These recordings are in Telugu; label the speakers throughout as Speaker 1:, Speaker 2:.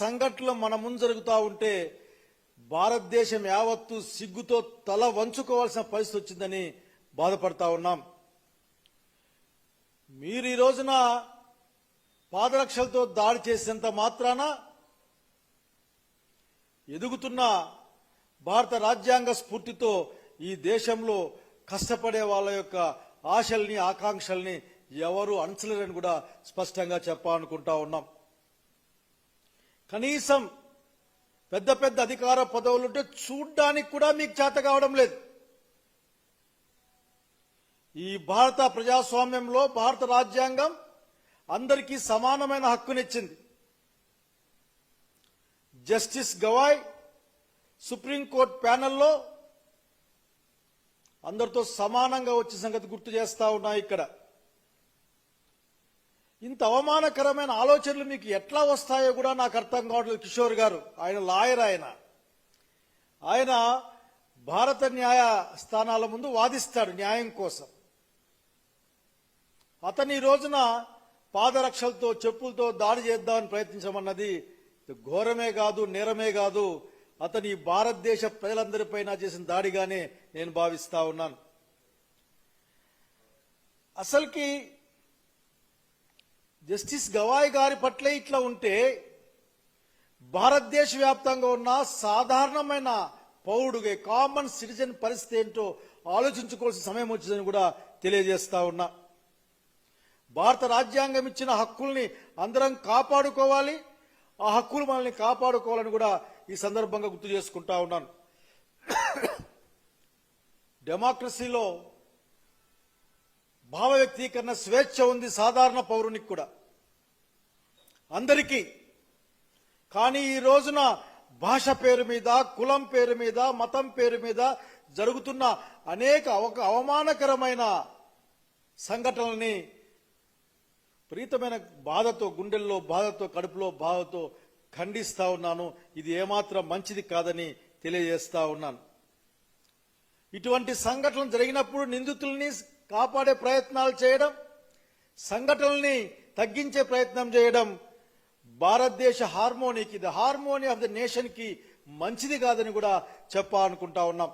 Speaker 1: సంఘటనలు మన ముందు జరుగుతూ ఉంటే భారతదేశం యావత్తు సిగ్గుతో తల వంచుకోవాల్సిన పరిస్థితి వచ్చిందని బాధపడతా ఉన్నాం. మీరు ఈ రోజున పాదరక్షలతో దాడి చేసేంత మాత్రాన ఎదుగుతున్న భారత రాజ్యాంగ స్ఫూర్తితో ఈ దేశంలో కష్టపడే వాళ్ళ యొక్క ఆశల్ని ఆకాంక్షల్ని ఎవరు అణచలేరని కూడా స్పష్టంగా చెప్పాలనుకుంటా ఉన్నాం. కనీసం పెద్ద పెద్ద అధికార పదవులుంటే చూడ్డానికి కూడా మీకు చేత కావడం లేదు. ఈ భారత ప్రజాస్వామ్యంలో భారత రాజ్యాంగం అందరికీ సమానమైన హక్కునిచ్చింది. జస్టిస్ గవాయ్ సుప్రీంకోర్టు ప్యానెల్లో అందరితో సమానంగా వచ్చే సంగతి గుర్తు చేస్తా ఉన్నా ఇక్కడ. ఇంత అవమానకరమైన ఆలోచనలు మీకు ఎట్లా వస్తాయో కూడా నాకు అర్థం కావట్లేదు కిషోర్ గారు. ఆయన లాయర్ ఆయన. ఆయన భారత న్యాయ స్థానాల ముందు వాదిస్తాడు న్యాయం కోసం. అతని ఈ రోజున పాదరక్షలతో చెప్పులతో దాడి చేద్దామని ప్రయత్నించమన్నది ఘోరమే కాదు నేరమే కాదు. అతని భారతదేశ ప్రజలందరిపైన చేసిన దాడిగానే నేను భావిస్తా ఉన్నాను. అసలుకి జస్టిస్ గవాయ్ గారి పట్లే ఇట్లా ఉంటే భారతదేశ వ్యాప్తంగా ఉన్న సాధారణమైన పౌరుడుగా కామన్ సిటిజన్ పరిస్థితి ఏంటో ఆలోచించుకోవాల్సిన సమయం వచ్చిందని కూడా తెలియజేస్తా ఉన్నా. భారత రాజ్యాంగం ఇచ్చిన హక్కుల్ని అందరం కాపాడుకోవాలి. ఆ హక్కులు మనల్ని కాపాడుకోవాలని కూడా ఈ సందర్భంగా గుర్తు చేసుకుంటా ఉన్నాను. డెమోక్రసీలో భావ వ్యక్తీకరణ స్వేచ్ఛ ఉంది సాధారణ పౌరునికి కూడా. అందరికీ. కానీ ఈ రోజున భాష పేరు మీద కులం పేరు మీద మతం పేరు మీద జరుగుతున్న అనేక ఒక అవమానకరమైన సంఘటనల్ని ప్రీతమైన బాధతో గుండెల్లో బాధతో కడుపులో బాధతో ఖండిస్తా ఉన్నాను. ఇది ఏమాత్రం మంచిది కాదని తెలియజేస్తా ఉన్నాను. ఇటువంటి సంఘటనలు జరిగినప్పుడు నిందితుల్ని కాపాడే ప్రయత్నాలు చేయడం సంఘటనల్ని తగ్గించే ప్రయత్నం చేయడం భారతదేశ హార్మోనీకి ద హార్మోనీ ఆఫ్ ద నేషన్కి మంచిది కాదని కూడా చెప్పాలనుకుంటా ఉన్నాం.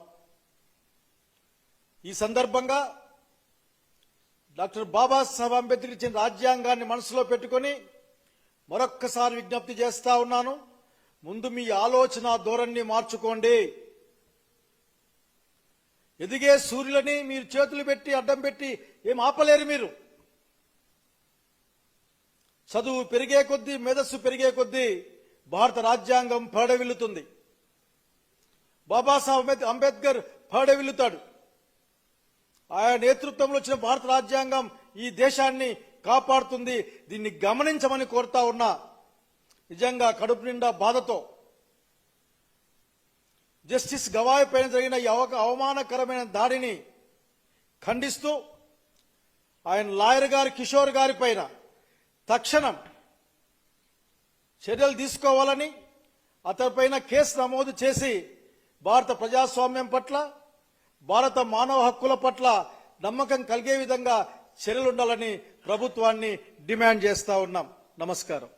Speaker 1: ఈ సందర్భంగా డాక్టర్ బాబాసాహెబ్ అంబేద్కర్ ఇచ్చిన రాజ్యాంగాన్ని మనసులో పెట్టుకొని మరొక్కసారి విజ్ఞప్తి చేస్తా ఉన్నాను. ముందు మీ ఆలోచన ధోరణి మార్చుకోండి. ఎదిగే సూర్యులని మీరు చేతులు పెట్టి అడ్డం పెట్టి ఏం ఆపలేరు మీరు. చదువు పెరిగే కొద్దీ మేధస్సు పెరిగే కొద్దీ భారత రాజ్యాంగం పడవిల్లుతుంది. బాబాసాహెబ్ అంబేద్- అంబేద్కర్ పడవిల్లుతాడు. ఆయన నేతృత్వంలో వచ్చిన భారత రాజ్యాంగం ఈ దేశాన్ని కాపాడుతుంది. దీన్ని గమనించమని కోరుతా ఉన్నా. నిజంగా కడుపు నిండా బాధతో జస్టిస్ గవాయ్ పైన జరిగిన ఈ అవమానకరమైన దాడిని ఖండిస్తూ ఆయన లాయర్ గారి కిషోర్ గారి పైన తక్షణం చర్యలు తీసుకోవాలని అతనిపైన కేసు నమోదు చేసి భారత ప్రజాస్వామ్యం పట్ల భారత మానవ హక్కుల పట్ల నమ్మకం కలిగే విధంగా చర్యలుండాలని ప్రభుత్వాన్ని డిమాండ్ చేస్తా ఉన్నాం. నమస్కారం.